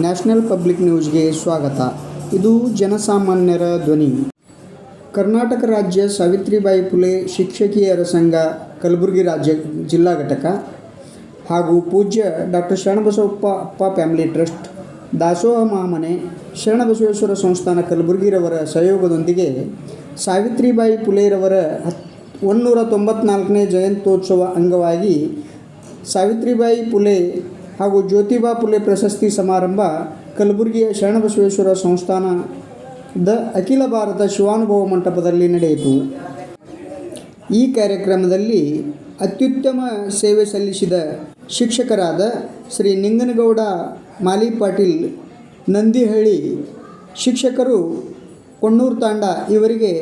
National public ನ್ಯೂಸ್ಗೆ ಸ್ವಾಗತ. ಇದು ಜನಸಾಮಾನ್ಯರ ಧ್ವನಿ. ಕರ್ನಾಟಕ ರಾಜ್ಯ ಸಾವಿತ್ರಿಬಾಯಿ ಫುಲೆ ಶಿಕ್ಷಕಿಯರ ಸಂಘ, ಕಲಬುರಗಿ ರಾಜ್ಯ ಜಿಲ್ಲಾ ಘಟಕ ಹಾಗೂ ಪೂಜ್ಯ ಡಾಕ್ಟರ್ ಶರಣಬಸವಪ್ಪ ಅಪ್ಪ ಫ್ಯಾಮಿಲಿ ಟ್ರಸ್ಟ್, ದಾಸೋಹ ಮಹಾಮನೆ ಶರಣಬಸವೇಶ್ವರ ಸಂಸ್ಥಾನ ಕಲಬುರಗಿರವರ ಸಹಯೋಗದೊಂದಿಗೆ ಸಾವಿತ್ರಿಬಾಯಿ ಫುಲೆರವರ ಹತ್ ಒನ್ನೂರ ತೊಂಬತ್ನಾಲ್ಕನೇ ಜಯಂತ್ಯೋತ್ಸವ ಅಂಗವಾಗಿ ಸಾವಿತ್ರಿಬಾಯಿ ಫುಲೆ ಹಾಗೂ ಜ್ಯೋತಿಬಾ ಪುಲೆ ಪ್ರಶಸ್ತಿ ಸಮಾರಂಭ ಕಲಬುರಗಿಯ ಶರಣಬಸವೇಶ್ವರ ಸಂಸ್ಥಾನದ ಅಖಿಲ ಭಾರತ ಶಿವಾನುಭವ ಮಂಟಪದಲ್ಲಿ ನಡೆಯಿತು. ಈ ಕಾರ್ಯಕ್ರಮದಲ್ಲಿ ಅತ್ಯುತ್ತಮ ಸೇವೆ ಸಲ್ಲಿಸಿದ ಶಿಕ್ಷಕರಾದ ಶ್ರೀ ನಿಂಗನಗೌಡ ಮಾಲಿ ಪಾಟೀಲ್ ನಂದಿಹಳ್ಳಿ, ಶಿಕ್ಷಕರು ಕೊಣ್ಣೂರು ತಾಂಡ ಇವರಿಗೆ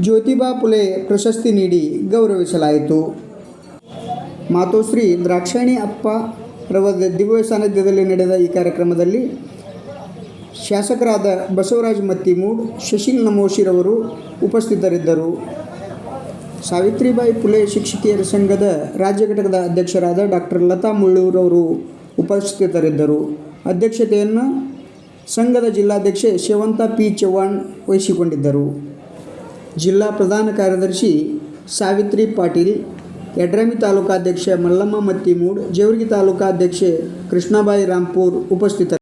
ಜ್ಯೋತಿಬಾ ಪುಲೆ ಪ್ರಶಸ್ತಿ ನೀಡಿ ಗೌರವಿಸಲಾಯಿತು. ಮಾತೋಶ್ರೀ ದ್ರಾಕ್ಷಾಣಿ ಅಪ್ಪ ರವರ ದಿವ್ಯ ಸಾನ್ನಿಧ್ಯದಲ್ಲಿ ನಡೆದ ಈ ಕಾರ್ಯಕ್ರಮದಲ್ಲಿ ಶಾಸಕರಾದ ಬಸವರಾಜ್ ಮತ್ತಿಮೂಡ್ ಶಶಿಲ್ ನಮೋಶಿರವರು ಉಪಸ್ಥಿತರಿದ್ದರು. ಸಾವಿತ್ರಿಬಾಯಿ ಫುಲೆ ಶಿಕ್ಷಕಿಯರ ಸಂಘದ ರಾಜ್ಯ ಘಟಕದ ಅಧ್ಯಕ್ಷರಾದ ಡಾಕ್ಟರ್ ಲತಾ ಮುಳ್ಳೂರವರು ಉಪಸ್ಥಿತರಿದ್ದರು. ಅಧ್ಯಕ್ಷತೆಯನ್ನು ಸಂಘದ ಜಿಲ್ಲಾಧ್ಯಕ್ಷೆ ಶೇವಂತ ಪಿ. ಚವ್ಹಾಣ್ ವಹಿಸಿಕೊಂಡಿದ್ದರು. ಜಿಲ್ಲಾ ಪ್ರಧಾನ ಕಾರ್ಯದರ್ಶಿ ಸಾವಿತ್ರಿ ಪಾಟೀಲ್ ಯಡ್ರಾಮಿ ತಾಲೂಕಾಧ್ಯಕ್ಷ ಮಲ್ಲಮ್ಮ ಮತ್ತಿಮೂಡ್ ಜೇವರ್ಗಿ ತಾಲೂಕಾಧ್ಯಕ್ಷೆ ಕೃಷ್ಣಾಬಾಯಿ ರಾಂಪೂರ್ ಉಪಸ್ಥಿತರು